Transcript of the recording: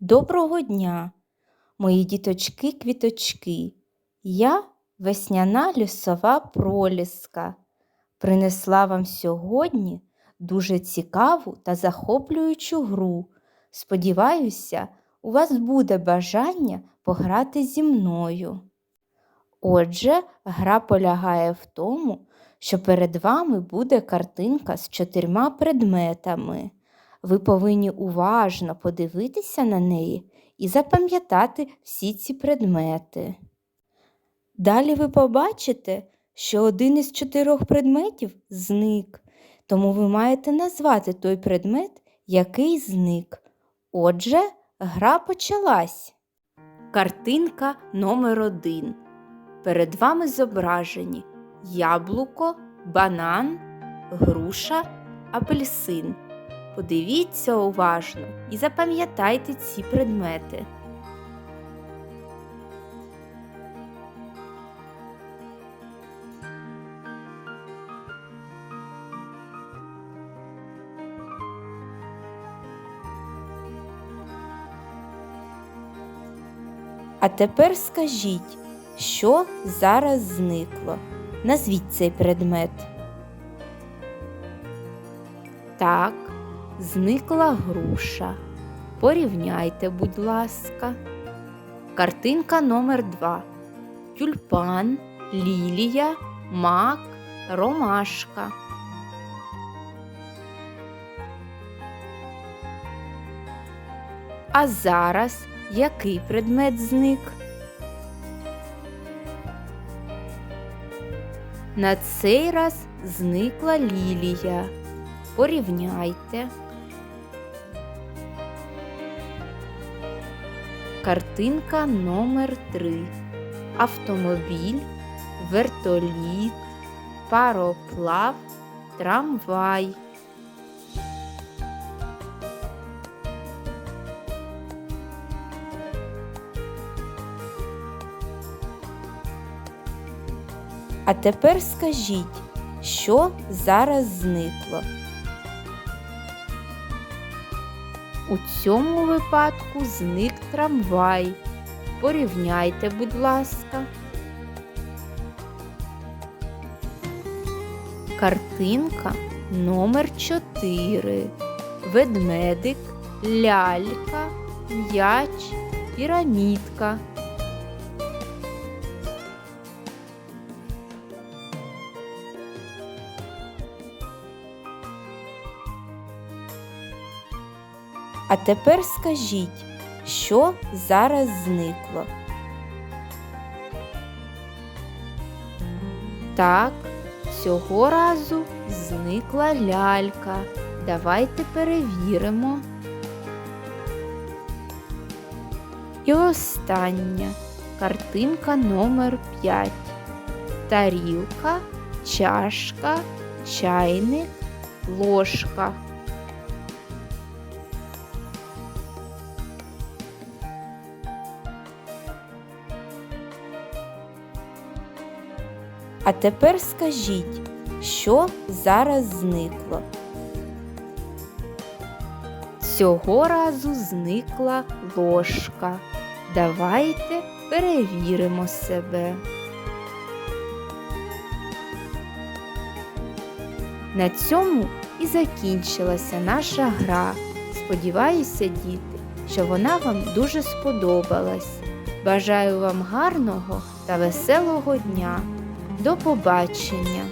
Доброго дня, мої діточки-квіточки. Я весняна лісова проліска. Принесла вам сьогодні дуже цікаву та захоплюючу гру. Сподіваюся, у вас буде бажання пограти зі мною. Отже, гра полягає в тому, що перед вами буде картинка з чотирма предметами. Ви повинні уважно подивитися на неї і запам'ятати всі ці предмети. Далі ви побачите, що один із чотирьох предметів зник, тому ви маєте назвати той предмет, який зник. Отже, гра почалась. Картинка номер один. Перед вами зображені яблуко, банан, груша, апельсин. Подивіться уважно і запам'ятайте ці предмети. А тепер скажіть, що зараз зникло? Назвіть цей предмет. Так, зникла груша. Порівняйте, будь ласка. Картинка номер 2 Тюльпан, лілія, мак, ромашка. А зараз який предмет зник? На цей раз зникла лілія. Порівняйте. Картинка номер 3 Автомобіль, вертоліт, пароплав, трамвай. А тепер скажіть, що зараз зникло? У цьому випадку зник трамвай. Порівняйте, будь ласка. Картинка номер 4 Ведмедик, лялька, м'яч, пірамідка. А тепер скажіть, що зараз зникло? Так, цього разу зникла лялька. Давайте перевіримо. І остання картинка номер 5. Тарілка, чашка, чайник, ложка. А тепер скажіть, що зараз зникло? Цього разу зникла ложка. Давайте перевіримо себе. На цьому і закінчилася наша гра. Сподіваюся, діти, що вона вам дуже сподобалась. Бажаю вам гарного та веселого дня! До побачення!